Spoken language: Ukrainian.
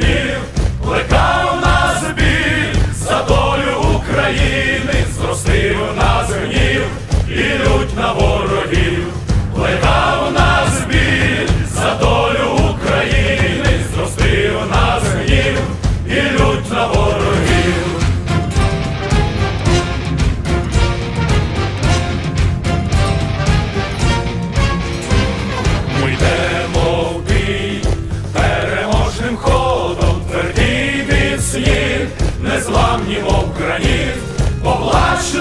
Yeah. Міцні, незламні, мов граніт, поплач